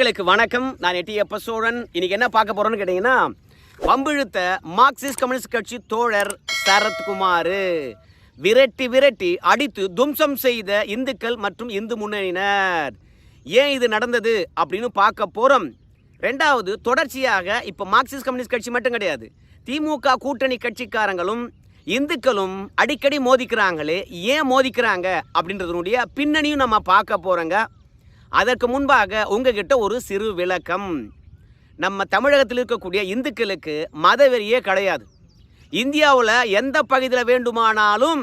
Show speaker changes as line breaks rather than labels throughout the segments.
நண்பர்களுக்கு வணக்கம். நான் எட்டியப்ப சோழன் இன்னைக்கு என்ன பார்க்க போறோம்னு கேட்டீங்கன்னா வம்பிழுத்த மார்க்சிஸ்ட் கம்யூனிஸ்ட் கட்சி தோழர் சரத்குமார். விரட்டி விரட்டி அடித்து தும்சம் செய்த இந்துக்கள் மற்றும் இந்து முன்னணியினர். ஏன் இது நடந்தது அப்படின்னு பார்க்க போறோம். ரெண்டாவது தொடர்ச்சியாக இப்போ மார்க்சிஸ்ட் கம்யூனிஸ்ட் கட்சி மட்டும் கிடையாது. திமுக கூட்டணி கட்சிக்காரங்களும் இந்துக்களும் அடிக்கடி மோதிக்கிறாங்களே ஏன் மோதிக்கிறாங்க அப்படின்றதுனுடைய பின்னணியும் நம்ம பார்க்க போகிறோங்க அதற்கு முன்பாக உங்ககிட்ட ஒரு சிறு விளக்கம். நம்ம தமிழகத்தில் இருக்கக்கூடிய இந்துக்களுக்கு மதவெறியே கிடையாது. இந்தியாவில் எந்த பகுதியில் வேண்டுமானாலும்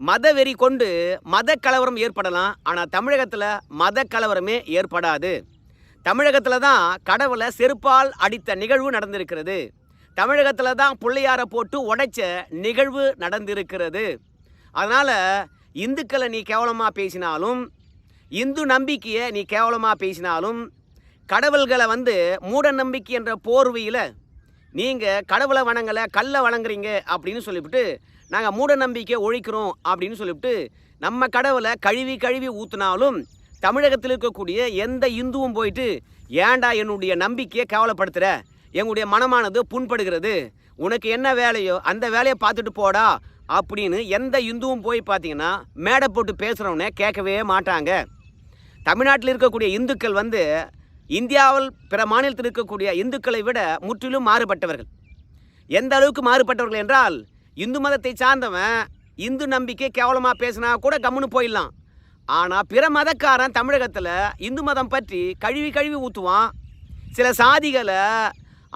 மதவெறி கொண்டு மத கலவரம் ஏற்படலாம். ஆனால் தமிழகத்தில் மத கலவரமே ஏற்படாது. தமிழகத்தில் தான் கடவுளை செருப்பால் அடித்த நிகழ்வு நடந்திருக்கிறது. தமிழகத்தில் தான் பிள்ளையாரை போட்டு உடைச்ச நிகழ்வு நடந்திருக்கிறது. அதனால் இந்துக்களை நீ கேவலமாக பேசினாலும் இந்து நம்பிக்கையை நீ கேவலமாக பேசினாலும் கடவுள்களை வந்து மூட நம்பிக்கை என்ற போர்வையில் நீங்கள் கடவுளை வணங்கலை கல்லை வணங்குறீங்க அப்படின்னு சொல்லிவிட்டு நாங்கள் மூட நம்பிக்கை ஒழிக்கிறோம் அப்படின்னு சொல்லிவிட்டு நம்ம கடவுளை கழுவி கழுவி ஊற்றினாலும் தமிழகத்தில் இருக்கக்கூடிய எந்த இந்துவும் போயிட்டு ஏன்டா என்னுடைய நம்பிக்கையை கேவலப்படுத்துகிற எங்களுடைய மனமானது புண்படுகிறது. உனக்கு என்ன வேலையோ அந்த வேலையை பார்த்துட்டு போடா அப்படின்னு எந்த இந்துவும் போய் பார்த்தீங்கன்னா மேடை போட்டு பேசுகிறவனே கேட்கவே மாட்டாங்க. தமிழ்நாட்டில் இருக்கக்கூடிய இந்துக்கள் வந்து இந்தியாவில் பிற மாநிலத்தில் இருக்கக்கூடிய இந்துக்களை விட முற்றிலும் மாறுபட்டவர்கள். எந்த அளவுக்கு மாறுபட்டவர்கள் என்றால் இந்து மதத்தை சார்ந்தவன் இந்து நம்பிக்கை கேவலமாக பேசினா கூட கம்முன்னு போயிடலாம். ஆனால் பிற மதக்காரன் தமிழகத்தில் இந்து மதம் பற்றி கழுவி கழுவி ஊற்றுவான் சில சாதிகளை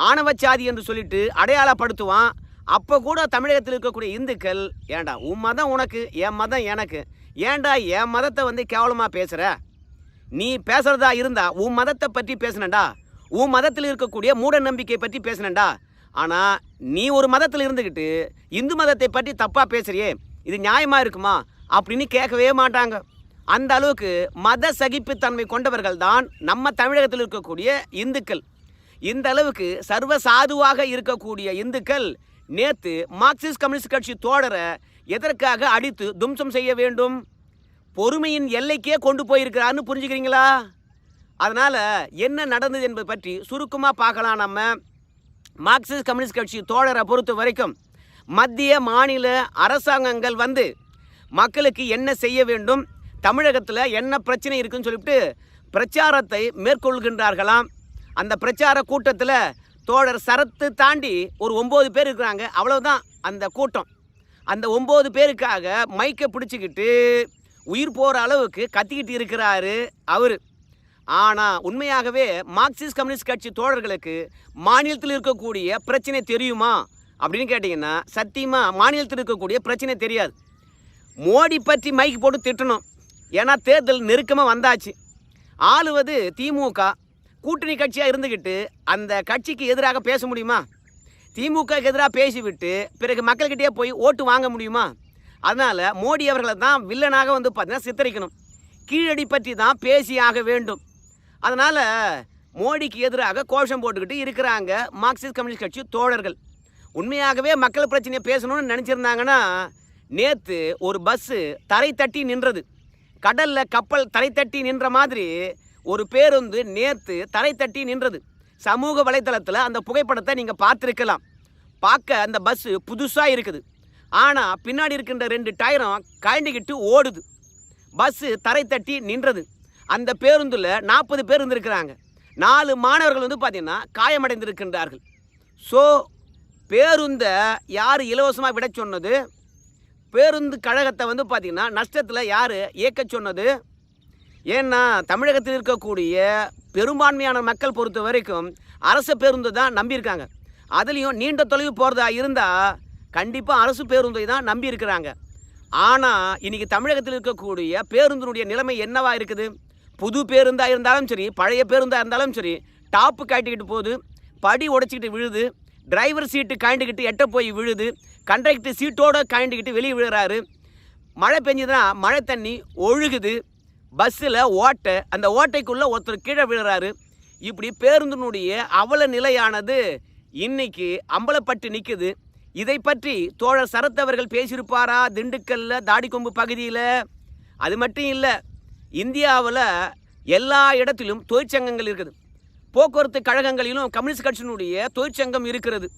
ஆணவச்சாதி என்று சொல்லிட்டு அடையாளப்படுத்துவான். அப்போ கூட தமிழகத்தில் இருக்கக்கூடிய இந்துக்கள் ஏன்டா உன் மதம் உனக்கு என் மதம் எனக்கு. ஏண்டா என் மதத்தை வந்து கேவலமாக பேசுகிற நீ பேசுறதா இருந்தா உன் மதத்தை பற்றி பேசுனடா உன் மதத்தில் இருக்கக்கூடிய மூட நம்பிக்கை பற்றி பேசுனடா ஆனால் நீ ஒரு மதத்தில் இருந்துக்கிட்டு இந்து மதத்தை பற்றி தப்பாக பேசுறியே இது நியாயமாக இருக்குமா அப்படின்னு கேட்கவே மாட்டாங்க. அந்த அளவுக்கு மத சகிப்புத்தன்மை கொண்டவர்கள் தான் நம்ம தமிழகத்தில் இருக்கக்கூடிய இந்துக்கள். இந்த அளவுக்கு சர்வ சாதுவாக இருக்கக்கூடிய இந்துக்கள் நேற்று மார்க்சிஸ்ட் கம்யூனிஸ்ட் கட்சி தோழரை எதற்காக அடித்து தும்சம் செய்ய வேண்டும்? பொறுமையின் எல்லைக்கே கொண்டு போயிருக்கிறான்னு புரிஞ்சுக்கிறீங்களா? அதனால் என்ன நடந்தது என்பது பற்றி சுருக்கமாக பார்க்கலாம் நம்ம. மார்க்சிஸ்ட் கம்யூனிஸ்ட் கட்சி தோழரை பொறுத்த வரைக்கும் மத்திய மாநில அரசாங்கங்கள் வந்து மக்களுக்கு என்ன செய்ய வேண்டும் தமிழகத்தில் என்ன பிரச்சனை இருக்குன்னு சொல்லிவிட்டு பிரச்சாரத்தை மேற்கொள்கின்றார்களாம். அந்த பிரச்சார கூட்டத்தில் தோழர் சரத்து தாண்டி ஒரு ஒம்பது பேர் இருக்கிறாங்க. அவ்வளவுதான் அந்த கூட்டம். அந்த ஒம்பது பேருக்காக மைக்கை பிடிச்சிக்கிட்டு உயிர் போகிற அளவுக்கு கத்திக்கிட்டு இருக்கிறாரு அவர். ஆனால் உண்மையாகவே மார்க்சிஸ்ட் கம்யூனிஸ்ட் கட்சி தோழர்களுக்கு மாநிலத்தில் இருக்கக்கூடிய பிரச்சனை தெரியுமா? அப்படின்னு கேட்டிங்கன்னா சத்தியமாக மாநிலத்தில் இருக்கக்கூடிய பிரச்சனை தெரியாது. மோடி பற்றி மைக் போட்டு திட்டணும். ஏன்னா தேர்தல் நெருக்கமாக வந்தாச்சு. ஆளுவது திமுக. கூட்டணி கட்சியாக இருந்துக்கிட்டு அந்த கட்சிக்கு எதிராக பேச முடியுமா? திமுகக்கு எதிராக பேசிவிட்டு பிறகு மக்கள்கிட்டேயே போய் ஓட்டு வாங்க முடியுமா? அதனால் மோடி அவர்களை தான் வில்லனாக வந்து பார்த்தீங்கன்னா சித்தரிக்கணும். கீழடி பற்றி தான் பேசியாக வேண்டும். அதனால் மோடிக்கு எதிராக கோஷம் போட்டுக்கிட்டு இருக்கிறாங்க மார்க்சிஸ்ட் கம்யூனிஸ்ட் கட்சி தோழர்கள். உண்மையாகவே மக்கள் பிரச்சனையை பேசணும்னு நினச்சிருந்தாங்கன்னா நேற்று ஒரு பஸ்ஸு தரை தட்டி நின்றது. கடலில் கப்பல் தரை தட்டி நின்ற மாதிரி ஒரு பேருந்து நேற்று தரை தட்டி நின்றது. சமூக வலைத்தளத்தில் அந்த புகைப்படத்தை நீங்கள் பார்த்துருக்கலாம். பார்க்க அந்த பஸ்ஸு புதுசாக இருக்குது. ஆனால் பின்னாடி இருக்கின்ற ரெண்டு டயரும் கழண்டிக்கிட்டு ஓடுது. பஸ்ஸு தரை தட்டி நின்றது. அந்த பேருந்தில் நாற்பது பேர் இருந்திருக்கிறாங்க. நாலு மாணவர்கள் வந்து பார்த்திங்கன்னா காயமடைந்திருக்கின்றார்கள். ஸோ பேருந்தை யார் இலவசமாக விட சொன்னது? பேருந்து கழகத்தை வந்து பார்த்திங்கன்னா நஷ்டத்தில் யார் இயக்க சொன்னது? ஏன்னா தமிழகத்தில் இருக்கக்கூடிய பெரும்பான்மையான மக்கள் பொறுத்த வரைக்கும் அரசு பேருந்து தான் நம்பியிருக்காங்க. அதுலேயும் நீண்ட தொலைவு போகிறதா இருந்தால் கண்டிப்பாக அரசு பேருந்தை தான் நம்பி இருக்கிறாங்க. ஆனால் இன்றைக்கி தமிழகத்தில் இருக்கக்கூடிய பேருந்தினுடைய நிலைமை என்னவா இருக்குது? புது பேருந்தாக இருந்தாலும் சரி பழைய பேருந்தாக இருந்தாலும் சரி டாப்பு காட்டிக்கிட்டு போகுது படி உடைச்சிக்கிட்டு விழுது டிரைவர் சீட்டு காய்ண்டுக்கிட்டு எட்ட போய் விழுது கண்டக்டர் சீட்டோடு காய்ண்டுக்கிட்டு வெளியே விழுறாரு. மழை பெஞ்சதுன்னா மழை தண்ணி ஒழுகுது பஸ்ஸில் ஓட்டை அந்த ஓட்டைக்குள்ளே ஒருத்தர் கீழே விழுறாரு. இப்படி பேருந்தினுடைய அவல நிலையானது இன்னைக்கு அம்பலப்பட்டு நிற்குது இதை பற்றி தோழர் சரத் அவர்கள் பேசியிருப்பாரா திண்டுக்கல்ல தாடிக்கொம்பு பகுதியில்? அது மட்டும் இல்லை இந்தியாவில் எல்லா இடத்திலும் தொழிற்சங்கங்கள் இருக்குது. போக்குவரத்து கழகங்களிலும் கம்யூனிஸ்ட் கட்சியினுடைய தொழிற்சங்கம் இருக்கிறது.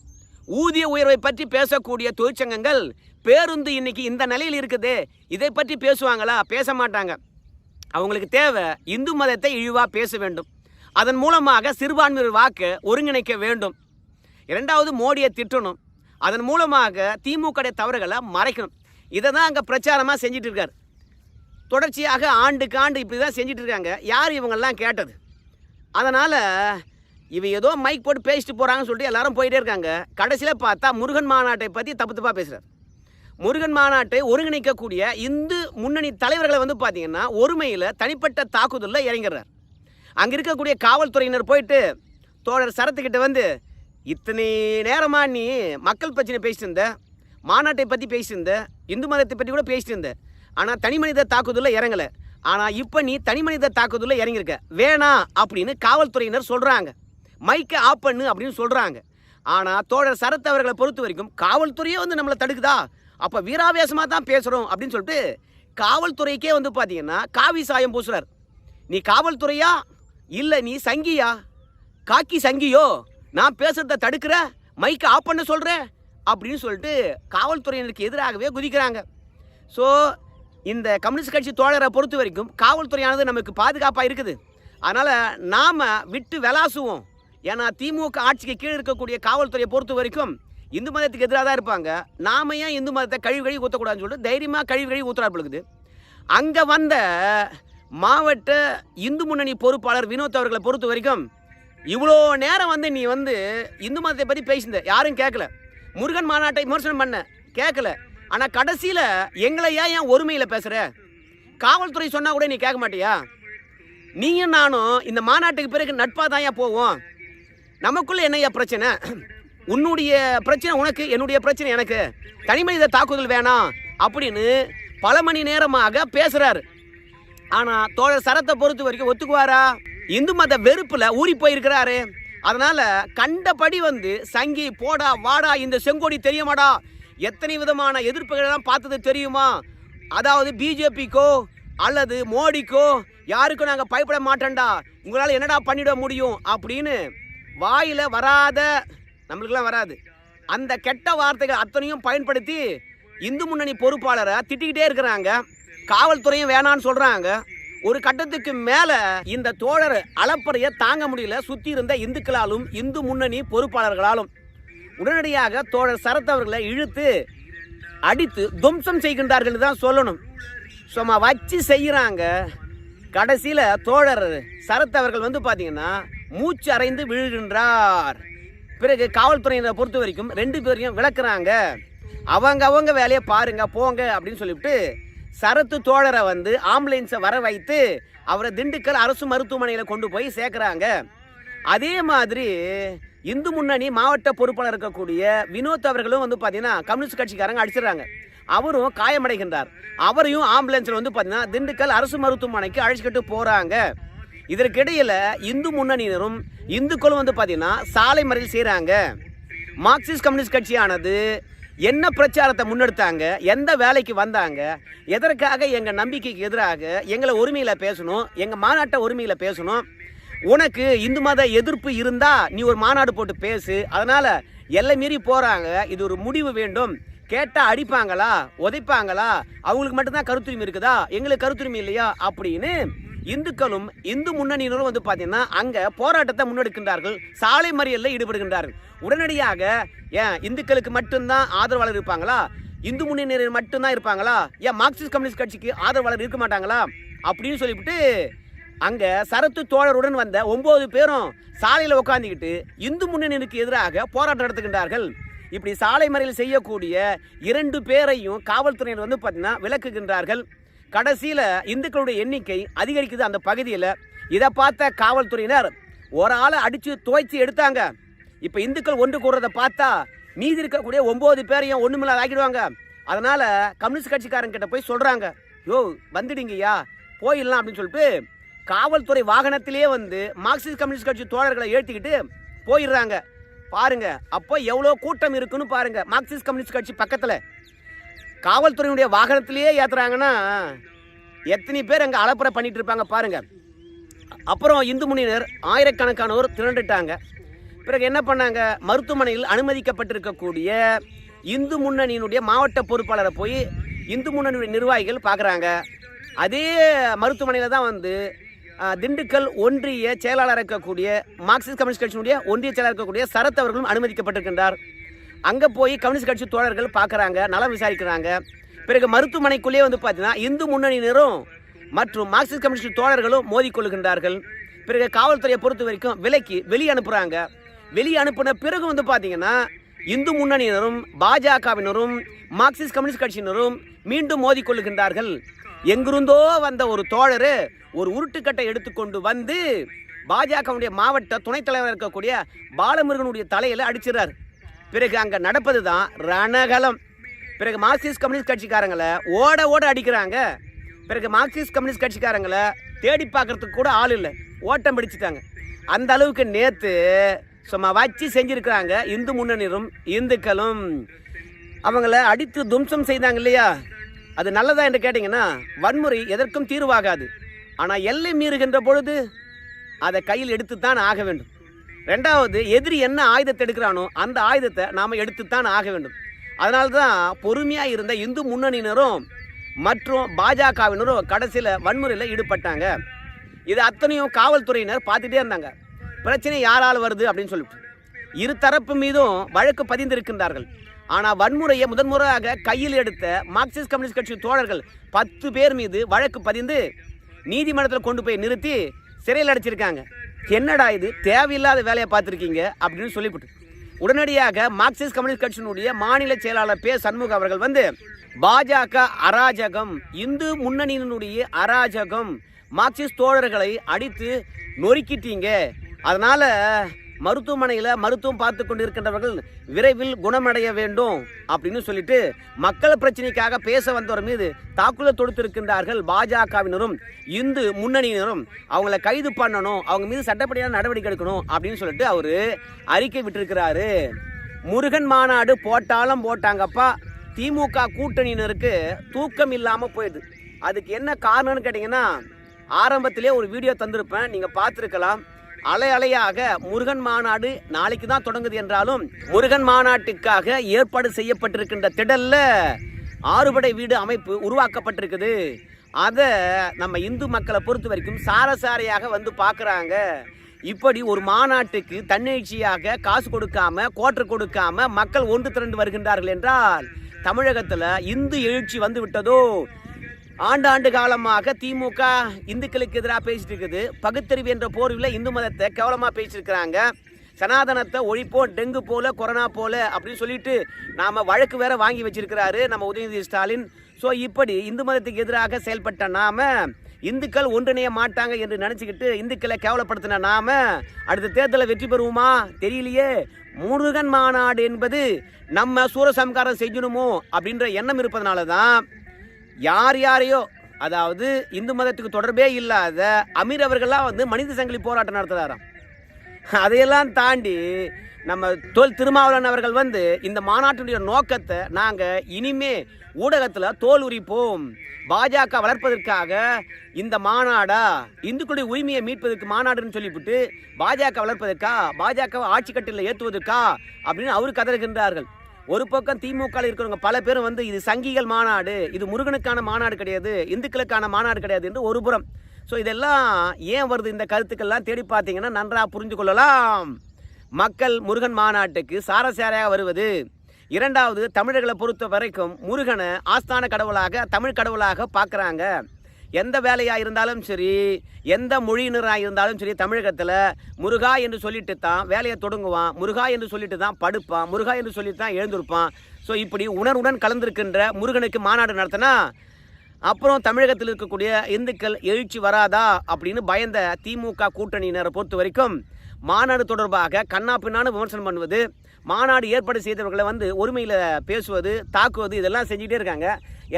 ஊதிய உயர்வை பற்றி பேசக்கூடிய தொழிற்சங்கங்கள் பேருந்து இன்னைக்கு இந்த நிலையில் இருக்குது. இதை பற்றி பேசுவாங்களா? பேச மாட்டாங்க. அவங்களுக்கு தேவை இந்து மதத்தை இழிவாக பேச வேண்டும். அதன் மூலமாக சிறுபான்மையினர் வாக்கை ஒருங்கிணைக்க வேண்டும். இரண்டாவது மோடியை திட்டணும். அதன் மூலமாக திமுக தவறுகளை மறைக்கணும். இதை தான் அங்கே பிரச்சாரமாக செஞ்சுட்டு இருக்கார் தொடர்ச்சியாக ஆண்டுக்கு ஆண்டு இப்படி தான் செஞ்சுட்டு இருக்காங்க யார் இவங்கெல்லாம் கேட்டது? அதனால் இவ ஏதோ மைக் போட்டு பேசிட்டு போகிறாங்கன்னு சொல்லிட்டு எல்லாரும் போயிட்டே இருக்காங்க. கடைசியில் பார்த்தா முருகன் மாநாட்டை பற்றி தப்பு தப்பாக பேசுகிறார் முருகன் மாநாட்டை ஒருங்கிணைக்கக்கூடிய இந்து முன்னணி தலைவர்களை வந்து பார்த்தீங்கன்னா ஒருமையில் தனிப்பட்ட தாக்குதலில் இறங்கிறார் அங்கே இருக்கக்கூடிய காவல்துறையினர் போயிட்டு தோழர் சரத்துக்கிட்ட வந்து இத்தனை நேரமாக நீ மக்கள் பிரச்சனை பேசிட்டு இருந்த? மாநாட்டை பற்றி பேசிட்டு இருந்த? இந்து மதத்தை பற்றி கூட பேசிட்டு இருந்த. ஆனால் தனி மனித தாக்குதலில் இறங்கலை. ஆனால் இப்போ நீ தனி மனித தாக்குதலில் இறங்கியிருக்க. வேணாம் அப்படின்னு காவல்துறையினர் சொல்கிறாங்க மைக்கை ஆஃப் பண்ணு அப்படின்னு சொல்கிறாங்க ஆனால் தோழர் சரத் அவர்களை பொறுத்த வரைக்கும் காவல்துறையே வந்து நம்மளை தடுக்குதா? அப்போ வீராவேசமாக தான் பேசுகிறோம் அப்படின்னு சொல்லிட்டு காவல்துறைக்கே வந்து பார்த்தீங்கன்னா காவி சாயம் பூசுறார். நீ காவல்துறையா? இல்லை நீ சங்கியா? காக்கி சங்கியோ? நான் பேசுறத தடுக்கிற? மைக்கை ஆஃப் பண்ண சொல்கிறேன் அப்படின்னு சொல்லிட்டு காவல்துறையினருக்கு எதிராகவே குதிக்கிறாங்க. ஸோ இந்த கம்யூனிஸ்ட் கட்சி தோழரை பொறுத்த வரைக்கும் காவல்துறையானது நமக்கு பாதுகாப்பாக இருக்குது. அதனால் நாம் விட்டு விளாசுவோம் ஏன்னா திமுக ஆட்சிக்கு கீழே இருக்கக்கூடிய காவல்துறையை பொறுத்த வரைக்கும் இந்து மதத்துக்கு எதிராக தான் இருப்பாங்க. நாம ஏன் இந்து மதத்தை கழிவு கழுவி ஊற்றக்கூடாதுன்னு சொல்லிட்டு தைரியமாக கழிவு கழுவி ஊற்றுறாரு இருக்குது. அங்கே வந்த மாவட்ட இந்து முன்னணி பொறுப்பாளர் வினோத் அவர்களை பொறுத்த வரைக்கும் இவ்வளோ நேரம் வந்து நீ வந்து இந்து மதத்தை பற்றி பேசியிருந்த. யாரும் கேட்கல முருகன் மாநாட்டை விமர்சனம் பண்ண. கேட்கல ஆனால் கடைசியில் எங்களை ஏன் ஏன் ஒருமையில் பேசுகிற காவல்துறை சொன்னால் கூட நீ கேட்க மாட்டியா? நீயும் நானும் இந்த மாநாட்டுக்கு பிறகு நட்பாக தான் ஏன் போவோம்? நமக்குள்ளே என்னையா பிரச்சனை? உன்னுடைய பிரச்சனை உனக்கு என்னுடைய பிரச்சனை எனக்கு. தனி மனித தாக்குதல் வேணாம் அப்படின்னு பல மணி நேரமாக பேசுகிறார் ஆனால் தோழர் சரத்தை பொறுத்த வரைக்கும் ஒத்துக்குவாரா? இந்து மத வெறுப்புல ஊறி போயிருக்கிறாரு. அதனால கண்டபடி வந்து சங்கி போடா வாடா இந்த செங்கோடி தெரியுமாடா? எத்தனை விதமான எதிர்ப்புகள் எல்லாம் பார்த்தது தெரியுமா? அதாவது பிஜேபிக்கோ அல்லது மோடிக்கோ யாருக்கும் நாங்கள் பயப்பட மாட்டோம்டா. உங்களால் என்னடா பண்ணிட முடியும்? அப்படின்னு வாயில வராத நம்மளுக்கெல்லாம் வராது. அந்த கெட்ட வார்த்தைகள் அத்தனையும் பயன்படுத்தி இந்து முன்னணி பொறுப்பாளரை திட்டிக்கிட்டே இருக்கிறாங்க. காவல்துறையும் வேணான்னு சொல்றாங்க. ஒரு கட்டத்துக்கு மேல இந்த தோழர் அளப்பறையை தாங்க முடியல. சுத்தி இருந்த இந்துக்களாலும் இந்து முன்னணி பொறுப்பாளர்களாலும் உடனடியாக தோழர் சரத் அவர்களை இழுத்து அடித்து துவம்சம் செய்கின்றார்கள் தான் சொல்லணும். சும்மா வச்சு செய்கிறாங்க கடைசியில் தோழர் சரத் அவர்கள் வந்து பார்த்தீங்கன்னா மூச்சு அறைந்து விழுகின்றார். பிறகு காவல்துறையினரை பொறுத்த வரைக்கும் ரெண்டு பேரையும் விளக்குறாங்க. அவங்க அவங்க வேலையை பாருங்க போங்க அப்படின்னு சொல்லிவிட்டு சரத்து தோழரை வந்து ஆம்புலன்ஸை வர வைத்து அவரை திண்டுக்கல் அரசு மருத்துவமனையில் கொண்டு போய் சேர்க்குறாங்க. அதே மாதிரி இந்து முன்னணி மாவட்ட பொறுப்பாளர் இருக்கக்கூடிய வினோத் அவர்களும் வந்து பார்த்தீங்கன்னா கம்யூனிஸ்ட் கட்சிக்காரங்க அடிச்சிடுறாங்க. அவரும் காயமடைகின்றார். அவரையும் ஆம்புலன்ஸில் வந்து பார்த்தீங்கன்னா திண்டுக்கல் அரசு மருத்துவமனைக்கு அழைச்சிக்கிட்டு போகிறாங்க இதற்கிடையில் இந்து முன்னணியினரும் இந்துக்களும் வந்து பார்த்தீங்கன்னா சாலை மறியல் செய்கிறாங்க மார்க்சிஸ்ட் கம்யூனிஸ்ட் கட்சியானது என்ன பிரச்சாரத்தை முன்னெடுத்தாங்க? எந்த வேலைக்கு வந்தாங்க? எதற்காக எங்கள் நம்பிக்கைக்கு எதிராக எங்களை உரிமையில் பேசணும்? எங்கள் மாநாட்டை உரிமையில் பேசணும்? உனக்கு இந்து மத எதிர்ப்பு இருந்தால் நீ ஒரு மாநாடு போட்டு பேசு. அதனால் எல்லை மீறி போகிறாங்க இது ஒரு முடிவு வேண்டும். கேட்டால் அடிப்பாங்களா? உதைப்பாங்களா? அவங்களுக்கு மட்டும்தான் கருத்துரிமை இருக்குதா? எங்களுக்கு கருத்துரிமை இல்லையா? அப்படின்னு இந்துக்களும் இந்து முன்னணியினரும் வந்து பார்த்தீங்கன்னா அங்கே போராட்டத்தை முன்னெடுக்கின்றார்கள். சாலை மறியலில் ஈடுபடுகின்றார்கள். உடனடியாக ஏன் இந்துக்களுக்கு மட்டும்தான் ஆதரவாளர் இருப்பாங்களா? இந்து முன்னணியினர் மட்டும்தான் இருப்பாங்களா? ஏன் மார்க்சிஸ்ட் கம்யூனிஸ்ட் கட்சிக்கு ஆதரவாளர் இருக்க மாட்டாங்களா? அப்படின்னு சொல்லிவிட்டு அங்கே சரத்து தோழருடன் வந்த ஒம்பது பேரும் சாலையில் உட்காந்துக்கிட்டு இந்து முன்னணியினருக்கு எதிராக போராட்டம் நடத்துகின்றார்கள். இப்படி சாலை மறியல் செய்யக்கூடிய இரண்டு பேரையும் காவல்துறையினர் வந்து பார்த்தீங்கன்னா விளக்குகின்றார்கள் கடைசியில் இந்துக்களுடைய எண்ணிக்கை அதிகரிக்குது அந்த பகுதியில். இதை பார்த்த காவல்துறையினர் ஒரு ஆளை அடித்து துவைச்சி எடுத்தாங்க. இப்போ இந்துக்கள் ஒன்று கூடுறதை பார்த்தா மீதி இருக்கக்கூடிய ஒம்பது பேரையும் ஒன்றுமில்லாத ஆக்கிடுவாங்க. அதனால் கம்யூனிஸ்ட் கட்சிக்காரங்கிட்ட போய் சொல்கிறாங்க யோ வந்துடுங்கய்யா போயிடலாம் அப்படின்னு சொல்லிட்டு காவல்துறை வாகனத்திலே வந்து மார்க்சிஸ்ட் கம்யூனிஸ்ட் கட்சி தோழர்களை ஏற்றிக்கிட்டு போயிடுறாங்க. பாருங்க அப்போ எவ்வளோ கூட்டம் இருக்குன்னு பாருங்க மார்க்சிஸ்ட் கம்யூனிஸ்ட் கட்சி பக்கத்தில். காவல்துறையினுடைய வாகனத்திலேயே ஏற்றுறாங்கன்னா எத்தனை பேர் அங்கே அலப்புற பண்ணிகிட்டு இருப்பாங்க பாருங்கள் அப்புறம் இந்து முனியினர் ஆயிரக்கணக்கானோர் திரண்டுட்டாங்க. பிறகு என்ன பண்ணாங்க? மருத்துவமனையில் அனுமதிக்கப்பட்டிருக்கக்கூடிய இந்து முன்னணியினுடைய மாவட்ட பொறுப்பாளரை போய் இந்து முன்னணியுடைய நிர்வாகிகள் பார்க்குறாங்க அதே மருத்துவமனையில் தான் வந்து திண்டுக்கல் ஒன்றிய செயலாளர் இருக்கக்கூடிய மார்க்சிஸ்ட் கம்யூனிஸ்ட் கட்சியினுடைய ஒன்றிய செயலாளர் இருக்கக்கூடிய சரத் அவர்களும் அனுமதிக்கப்பட்டிருக்கின்றார். அங்கே போய் கம்யூனிஸ்ட் கட்சி தோழர்கள் பார்க்குறாங்க நலம் விசாரிக்கிறாங்க. பிறகு மருத்துவமனைக்குள்ளேயே வந்து பார்த்தீங்கன்னா இந்து முன்னணியினரும் மற்றும் மார்க்சிஸ்ட் கம்யூனிஸ்ட் தோழர்களும் மோதிக்கொள்கின்றார்கள் பிறகு காவல்துறையை பொறுத்த வரைக்கும் விலைக்கு வெளியே அனுப்புகிறாங்க வெளியே அனுப்பின பிறகு வந்து பார்த்தீங்கன்னா இந்து முன்னணியினரும் பாஜகவினரும் மார்க்சிஸ்ட் கம்யூனிஸ்ட் கட்சியினரும் மீண்டும் மோதிக்கொள்ளுகின்றார்கள் எங்கிருந்தோ வந்த ஒரு தோழர் ஒரு உருட்டுக்கட்டை எடுத்துக்கொண்டு வந்து பாஜகவுடைய மாவட்ட துணைத் தலைவர் இருக்கக்கூடிய பாலமுருகனுடைய தலையில் அடிச்சிடறார். பிறகு அங்கே நடப்பது தான் ரணகலம். பிறகு மார்க்சிஸ்ட் கம்யூனிஸ்ட் கட்சிக்காரங்களை ஓட ஓட அடிக்கிறாங்க. பிறகு மார்க்சிஸ்ட் கம்யூனிஸ்ட் கட்சிக்காரங்களை தேடி பார்க்கறதுக்கு கூட ஆள் இல்லை. ஓட்டம் பிடிச்சிட்டாங்க. அந்த அளவுக்கு நேற்று சும்மா வச்சு செஞ்சுருக்கிறாங்க. இந்து முன்னணியும் இந்துக்களும். அவங்கள அடித்து தும்சம் செய்தாங்க இல்லையா? அது நல்லதா என்று கேட்டிங்கன்னா வன்முறை எதற்கும் தீர்வாகாது. ஆனால் எல்லை மீறுகின்ற பொழுது அதை கையில் எடுத்துத்தான் ஆக வேண்டும். ரெண்டாவது எதிரி என்ன ஆயுதத்தை எடுக்கிறானோ அந்த ஆயுதத்தை நாம் எடுத்துத்தான் ஆக வேண்டும். அதனால தான் பொறுமையாக இருந்த இந்து முன்னணியினரும் மற்றும் பாஜகவினரும் கடைசியில் வன்முறையில் ஈடுபட்டாங்க. இது அத்தனையும் காவல்துறையினர் பார்த்துட்டே இருந்தாங்க. பிரச்சனை யாரால் வருது அப்படின்னு சொல்லிட்டு. இரு தரப்பு மீதும் வழக்கு பதிந்திருக்கின்றார்கள். ஆனால் வன்முறையை முதன்முறையாக கையில் எடுத்த மார்க்சிஸ்ட் கம்யூனிஸ்ட் கட்சி தோழர்கள் பத்து பேர் மீது வழக்கு பதிந்து நீதிமன்றத்தில் கொண்டு போய் நிறுத்தி சிறையில் அடைச்சிருக்காங்க. என்னடா இது? தேவையில்லாத வேலையை பார்த்துருக்கீங்க அப்படின்னு சொல்லிவிட்டு. உடனடியாக மார்க்சிஸ்ட் கம்யூனிஸ்ட் கட்சியினுடைய மாநில செயலாளர் பே சண்முக அவர்கள் வந்து பாஜக அராஜகம் இந்து முன்னணியினுடைய அராஜகம் மார்க்சிஸ்ட் தோழர்களை அடித்து நொறுக்கிட்டீங்க. அதனால மருத்துவமனையில் மருத்துவம் பார்த்து கொண்டிருக்கின்றவர்கள் விரைவில் குணமடைய வேண்டும் அப்படின்னு சொல்லிட்டு மக்கள் பிரச்சனைக்காக பேச வந்தவர் மீது தாக்குதல் தொடுத்திருக்கின்றார்கள் பாஜகவினரும் இந்து முன்னணியினரும். அவங்கள கைது பண்ணணும் அவங்க மீது சட்டப்படியான நடவடிக்கை எடுக்கணும் அப்படின்னு சொல்லிட்டு அவர் அறிக்கை விட்டிருக்கிறாரு. முருகன் மாநாடு போட்டாலும் போட்டாங்கப்பா. திமுக கூட்டணியினருக்கு தூக்கம் இல்லாமல் போயிடுது. அதுக்கு என்ன காரணம்னு கேட்டிங்கன்னா ஆரம்பத்திலே ஒரு வீடியோ தந்திருப்பேன் நீங்கள் பார்த்துருக்கலாம். அலை அலையாக முருகன் மாநாடு நாளைக்கு தான் தொடங்குது என்றாலும் முருகன் மாநாட்டுக்காக ஏற்பாடு செய்யப்பட்டிருக்கின்ற திடல்ல ஆறுபடை வீடு அமைப்பு உருவாக்கப்பட்டிருக்குது. அதை நம்ம இந்து மக்களை பொறுத்த வரைக்கும் சாரசாரையாக வந்து பார்க்குறாங்க இப்படி ஒரு மாநாட்டுக்கு தன்னெழுச்சியாக காசு கொடுக்காம கோட்டை கொடுக்காம மக்கள் ஒன்று திரண்டு வருகின்றார்கள் என்றால் தமிழகத்தில் இந்து எழுச்சி வந்து விட்டதோ ஆண்டாண்டு காலமாக திமுக இந்துக்களுக்கு எதிராக பேசிட்டு இருக்குது. பகுத்தறிவு என்ற போர்வில் இந்து மதத்தை கேவலமாக பேசியிருக்கிறாங்க. சனாதனத்தை ஒழிப்போம் டெங்கு போல கொரோனா போல அப்படின்னு சொல்லிட்டு நாம வழக்கு வேற வாங்கி வச்சிருக்கிறாரு நம்ம உதயநிதி ஸ்டாலின். ஸோ இப்படி இந்து மதத்துக்கு எதிராக செயல்பட்ட நாம இந்துக்கள் ஒன்றிணைய மாட்டாங்க என்று நினச்சிக்கிட்டு இந்துக்களை கேவலப்படுத்தின நாம அடுத்த தேர்தலில் வெற்றி பெறுவோமா? தெரியலையே. முருகன் மாநாடு என்பது நம்ம சூரசம்காரம் செய்யணுமோ அப்படின்ற எண்ணம் இருப்பதனால தான் யார் யாரையோ அதாவது இந்து மதத்துக்கு தொடர்பே இல்லாத அமீர் அவர்கள்லாம் வந்து மனித சங்கிலி போராட்டம் நடத்துகிறாராம் அதையெல்லாம் தாண்டி நம்ம தோல் திருமாவளவன் அவர்கள் வந்து இந்த மாநாட்டினுடைய நோக்கத்தை நாங்கள் இனிமே ஊடகத்தில் தோல் உரிப்போம். பாஜக வளர்ப்பதற்காக இந்த மாநாடா இந்துக்களுடைய உரிமையை மீட்பதற்கு மாநாடுன்னு சொல்லிவிட்டு பாஜக வளர்ப்பதற்கா பாஜக ஆட்சி கட்டில ஏற்றுவதற்கா அப்படின்னு அவர் கதறுகின்றார்கள். ஒரு பக்கம் திமுக இருக்கிறவங்க பல பேரும் வந்து இது சங்கிகள் மாநாடு இது முருகனுக்கான மாநாடு கிடையாது இந்துக்களுக்கான மாநாடு கிடையாது என்று ஒரு புறம். ஸோ இதெல்லாம் ஏன் வருது இந்த கருத்துக்கள்லாம் தேடி பார்த்தீங்கன்னா நன்றாக புரிஞ்சு கொள்ளலாம். மக்கள் முருகன் மாநாட்டுக்கு சாரசாரையாக வருவது. இரண்டாவது தமிழர்களை பொறுத்த வரைக்கும் முருகனை ஆஸ்தான கடவுளாக தமிழ் கடவுளாக பார்க்குறாங்க. எந்த வேலையாக இருந்தாலும் சரி எந்த மொழியினராக இருந்தாலும் சரி தமிழகத்தில் முருகா என்று சொல்லிட்டு தான் வேலையை தொடங்குவான். முருகா என்று சொல்லிட்டு தான் படுப்பான். முருகா என்று சொல்லிட்டு தான் எழுந்திருப்பான். ஸோ இப்படி உணர்வுடன் கலந்திருக்கின்ற முருகனுக்கு மாநாடு நடத்தினா அப்புறம் தமிழகத்தில் இருக்கக்கூடிய இந்துக்கள் எழுச்சி வராதா அப்படின்னு பயந்த திமுக கூட்டணியினரை பொறுத்த வரைக்கும் மாநாடு தொடர்பாக கண்ணா பின்னான்னு விமர்சனம் பண்ணுவது மாநாடு ஏற்பாடு செய்தவர்களை வந்து ஒருமையில் பேசுவது தாக்குவது இதெல்லாம் செஞ்சுக்கிட்டே இருக்காங்க.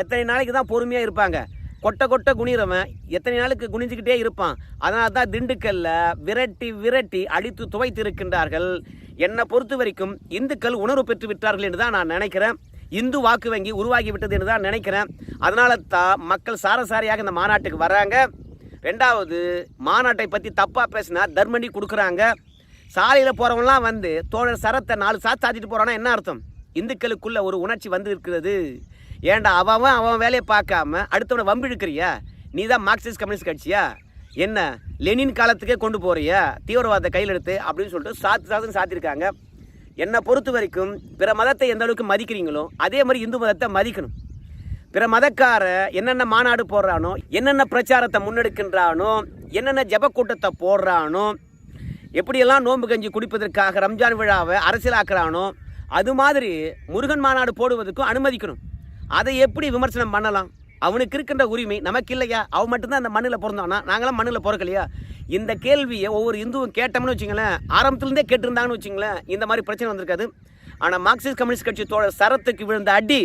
எத்தனை நாளைக்கு தான் பொறுமையாக இருப்பாங்க? கொட்டை கொட்டை குனிறவன் எத்தனை நாளுக்கு குனிஞ்சுக்கிட்டே இருப்பான்? அதனால தான் திண்டுக்கல்ல விரட்டி விரட்டி அடித்து துவைத்து இருக்கின்றார்கள் என்னை பொறுத்த வரைக்கும் இந்துக்கள் உணர்வு பெற்று விட்டார்கள் என்று தான் நான் நினைக்கிறேன். இந்து வாக்கு வங்கி உருவாகி விட்டது என்று தான் நினைக்கிறேன். அதனால தான் மக்கள் சாரசாரியாக இந்த மாநாட்டுக்கு வராங்க. ரெண்டாவது மாநாட்டை பற்றி தப்பாக பேசினா தர்மணி கொடுக்குறாங்க. சாலையில் போகிறவங்களாம் வந்து தோழர் சரத்தை நாலு சாத்து சாத்திட்டு போகிறான்னா என்ன அர்த்தம்? இந்துக்களுக்குள்ள ஒரு உணர்ச்சி வந்து இருக்கிறது ஏன்டா அவன் அவன் வேலையை பார்க்காம அடுத்தவனை வம்பு இழுக்கிறியா நீ தான் மார்க்சிஸ்ட் கம்யூனிஸ்ட் கட்சியா? என்ன லெனின் காலத்துக்கே கொண்டு போறியா? தீவிரவாதத்தை கையில் எடுத்து அப்படின்னு சொல்லிட்டு சாத்து சாத்துன்னு சாத்திருக்காங்க. என்னை பொறுத்த வரைக்கும் பிற மதத்தை எந்த அளவுக்கு மதிக்கிறீங்களோ அதே மாதிரி இந்து மதத்தை மதிக்கணும். பிற மதக்கார என்னென்ன மாநாடு போடுறானோ என்னென்ன பிரச்சாரத்தை முன்னெடுக்கின்றானோ என்னென்ன ஜெப கூட்டத்தை போடுறானோ எப்படியெல்லாம் நோன்பு கஞ்சி குடிப்பதற்காக ரம்ஜான் விழாவை அரசியலாக்குறானோ அது மாதிரி முருகன் மாநாடு போடுவதற்கும் அனுமதிக்கணும். அதை எப்படி விமர்சனம் பண்ணலாம்? அவனுக்கு இருக்கின்ற உரிமை நமக்கு இல்லையா அவன் மட்டும்தான் அந்த மண்ணில் பிறந்தானா? நாங்களாம் மண்ணில் பிறக்கலையா? இந்த கேள்வியை ஒவ்வொரு இந்துவும் கேட்டோம்னு வச்சுங்களேன் ஆரம்பத்துலேருந்தே கேட்டிருந்தாங்கன்னு வச்சுங்களேன் இந்த மாதிரி பிரச்சனை வந்திருக்காது. ஆனால் மார்க்சிஸ்ட் கம்யூனிஸ்ட் கட்சி தோழர் சரத்துக்கு விழுந்த அடி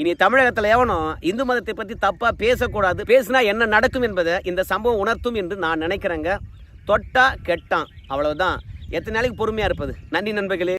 இனி தமிழகத்தில் எவனும் இந்து மதத்தை பற்றி தப்பாக பேசக்கூடாது. பேசினா என்ன நடக்கும் என்பதை இந்த சம்பவம் உணர்த்தும் என்று நான் நினைக்கிறேங்க. தொட்டா கெட்டான். அவ்வளவுதான். எத்தனை நாளைக்கு பொறுமையாக இருப்பது? நன்றி நண்பர்களே.